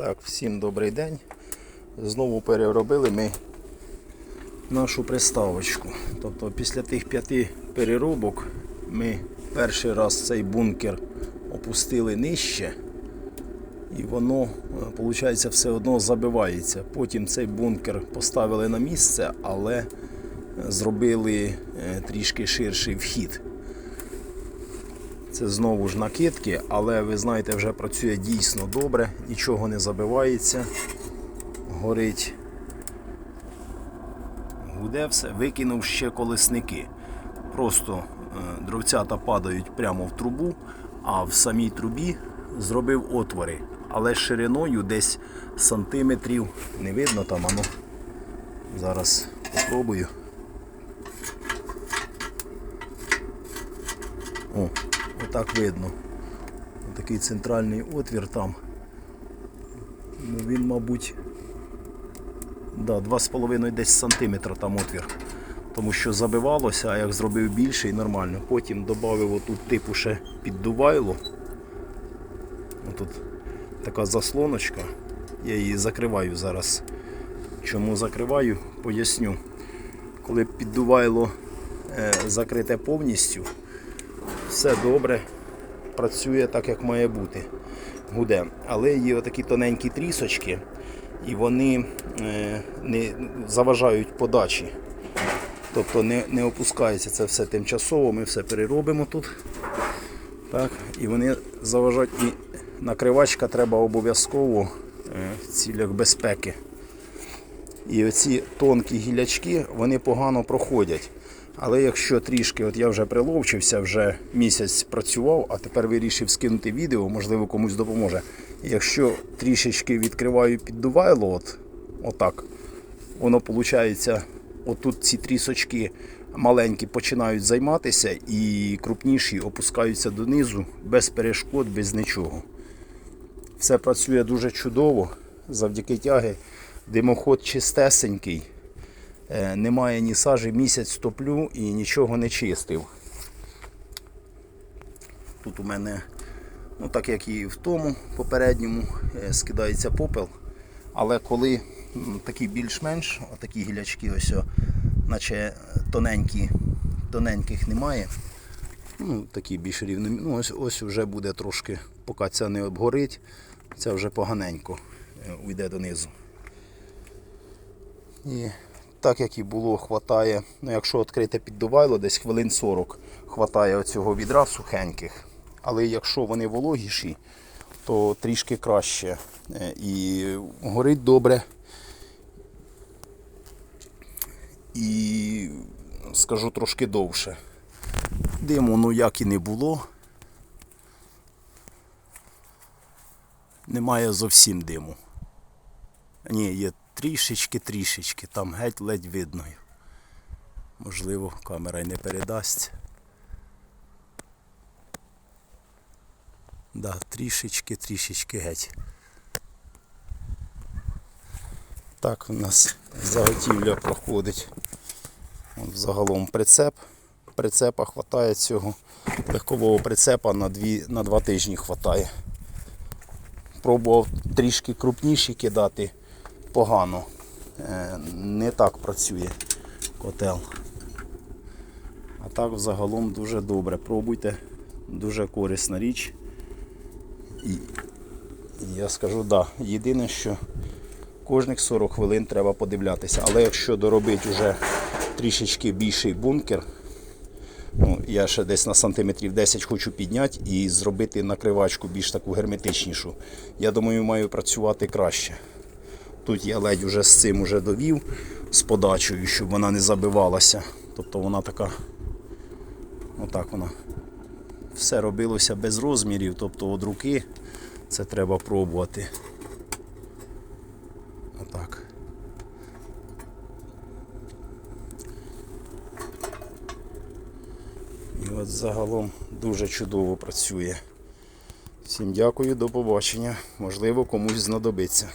Так, всім добрий день. Знову переробили ми нашу приставочку. Тобто після тих п'яти переробок ми перший раз цей бункер опустили нижче. І воно, виходить, все одно забивається. Потім цей бункер поставили на місце, але е, зробили е, трішки ширший вхід. Це знову ж накидки, але ви знаєте, вже працює дійсно добре, нічого не забивається, горить. Гуде все, викинув ще колесники. Просто е, дровцята падають прямо в трубу, а в самій трубі зробив отвори. Але шириною десь сантиметрів не видно там, ану. Зараз спробую. Отак видно. Такий центральний отвір там. Ну, він, мабуть, да, 2,5 десь сантиметра там отвір. Тому що забивалося, а як зробив більше і нормально. Потім додав отут типу ще піддувайло. Тут така заслоночка. Я її закриваю зараз. Чому закриваю, поясню. Коли піддувайло е, закрите повністю, все добре, працює так, як має бути. Гуде. Але є отакі тоненькі трісочки, і вони е, не заважають подачі. Тобто не, не опускається це все тимчасово, ми все переробимо тут. Так, І вони заважають. І накривачка треба обов'язково е, в цілях безпеки. І оці тонкі гілячки вони погано проходять. Але якщо трішки, от я вже приловчився, вже місяць працював, а тепер вирішив скинути відео, можливо комусь допоможе. Якщо трішечки відкриваю піддувайло, от, отак, воно виходить, отут ці трісочки маленькі починають займатися і крупніші опускаються донизу без перешкод, без нічого. Все працює дуже чудово, завдяки тяги. Димоход чистесенький. Е, Немає ні сажі, місяць топлю і нічого не чистив. Тут у мене, ну так як і в тому попередньому, е, скидається попел. Але коли такі більш-менш, отакі гілячки, ось, наче тоненькі, тоненьких немає. Ну, такі більш рівні. Ну, ось, ось вже буде трошки, поки ця не обгорить, це вже поганенько е, уйде донизу. І так як і було, хватає, ну якщо відкрите піддувайло, десь хвилин 40 хватає оцього відра сухеньких. Але якщо вони вологіші, то трішки краще. Е, І горить добре. І скажу трошки довше. Диму ну як і не було. Немає зовсім диму. Ні, є трішечки-трішечки, там геть ледь видно. Можливо, камера й не передасть. Да, трішечки-трішечки геть. Так у нас заготівля проходить. От загалом прицеп. Прицепа хватає цього. Легкового прицепа на, дві, на два тижні хватає. Пробував трішки крупніші кидати погано. Е, Не так працює котел. А так взагалом дуже добре. Пробуйте, дуже корисна річ. І я скажу, да, єдине, що кожних 40 хвилин треба подивлятися. Але якщо доробити вже трішечки більший бункер, ну, я ще десь на сантиметрів 10 хочу підняти і зробити накривачку більш таку герметичнішу. Я думаю, маю працювати краще. Тут я ледь вже з цим уже довів, з подачею, щоб вона не забивалася. Тобто вона така, отак вона. Все робилося без розмірів, тобто від руки це треба пробувати. Отак. І от загалом дуже чудово працює. Всім дякую, до побачення. Можливо, комусь знадобиться.